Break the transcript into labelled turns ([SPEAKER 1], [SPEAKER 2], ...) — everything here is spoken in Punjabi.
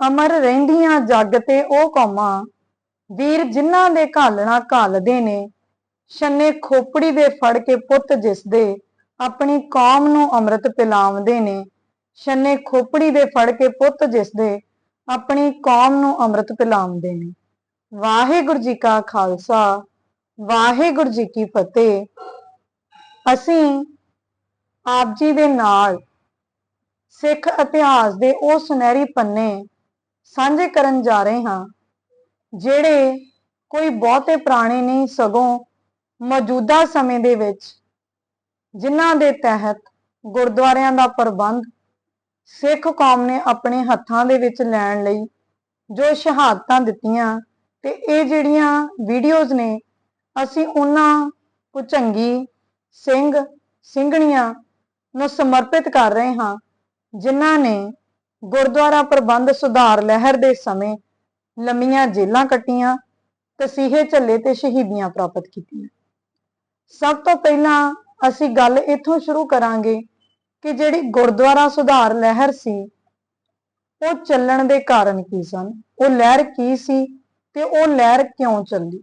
[SPEAKER 1] ਅਮਰ ਰਹਿੰਦੀਆਂ ਜੱਗ ਤੇ ਉਹ ਕੌਮਾਂ। ਵੀਰ ਜਿਨ੍ਹਾਂ ਦੇ ਘਾਲਣਾ ਘਾਲਦੇ ਨੇ, ਛੰਨੇ ਖੋਪੜੀ ਦੇ ਫੜ ਕੇ ਪੁੱਤ ਜਿਸ ਦੇ ਆਪਣੀ ਕੌਮ ਨੂੰ ਅੰਮ੍ਰਿਤ ਪਿਲਾਉਂਦੇ ਨੇ, ਛੰਨੇ ਖੋਪੜੀ ਦੇ ਫੜ ਕੇ ਪੁੱਤ ਜਿਸ ਦੇ ਆਪਣੀ ਕੌਮ ਨੂੰ ਅੰਮ੍ਰਿਤ ਪਿਲਾਉਂਦੇ ਨੇ। ਵਾਹਿਗੁਰੂ ਜੀ ਕਾ ਖਾਲਸਾ, ਵਾਹਿਗੁਰੂ ਜੀ ਕੀ ਫਤਿਹ। ਅਸੀਂ ਆਪ ਜੀ ਦੇ ਨਾਲ ਸਿੱਖ ਇਤਿਹਾਸ ਦੇ ਉਹ ਸੁਨਹਿਰੀ ਪੰਨੇ ਸਾਂਝੇ ਕਰਨ ਜਾ ਰਹੇ ਹਾਂ, ਜਿਹੜੇ ਕੋਈ ਬਹੁਤੇ ਪੁਰਾਣੇ ਨਹੀਂ, ਸਗੋਂ ਮੌਜੂਦਾ ਸਮੇਂ ਦੇ ਵਿੱਚ, ਜਿਨ੍ਹਾਂ ਦੇ ਤਹਿਤ ਗੁਰਦੁਆਰਿਆਂ ਦਾ ਪ੍ਰਬੰਧ ਸਿੱਖ ਕੌਮ ਨੇ ਆਪਣੇ ਹੱਥਾਂ ਦੇ ਵਿੱਚ ਲੈਣ ਲਈ ਜੋ ਸ਼ਹਾਦਤਾਂ ਦਿੱਤੀਆਂ ਤੇ ਇਹ ਜਿਹੜੀਆਂ ਵੀਡੀਓਜ਼ ਨੇ, ਅਸੀਂ ਉਹਨਾਂ ਭੁਚੰਗੀ ਸਿੰਘ, ਸਿੰਘਣੀਆਂ ਨੂੰ ਸਮਰਪਿਤ ਕਰ ਰਹੇ ਹਾਂ, ਜਿਨ੍ਹਾਂ ਨੇ ਗੁਰਦੁਆਰਾ ਪ੍ਰਬੰਧ ਸੁਧਾਰ ਲਹਿਰ ਦੇ ਸਮੇਂ ਲੰਮੀਆਂ ਜੇਲਾਂ ਕੱਟੀਆਂ ਤਸੀਹੇ ਝੱਲੇ ਤੇ ਸ਼ਹੀਦੀਆਂ ਪ੍ਰਾਪਤ ਕੀਤੀਆਂ। ਸਭ ਤੋਂ ਪਹਿਲਾਂ ਅਸੀਂ ਗੱਲ ਇੱਥੋਂ ਸ਼ੁਰੂ ਕਰਾਂਗੇ ਕਿ ਜਿਹੜੀ ਗੁਰਦੁਆਰਾ ਸੁਧਾਰ ਲਹਿਰ ਸੀ, ਉਹ ਚੱਲਣ ਦੇ ਕਾਰਨ ਕੀ ਸਨ? ਉਹ ਲਹਿਰ ਕੀ ਸੀ ਤੇ ਉਹ ਲਹਿਰ ਕਿਉਂ ਚੱਲੀ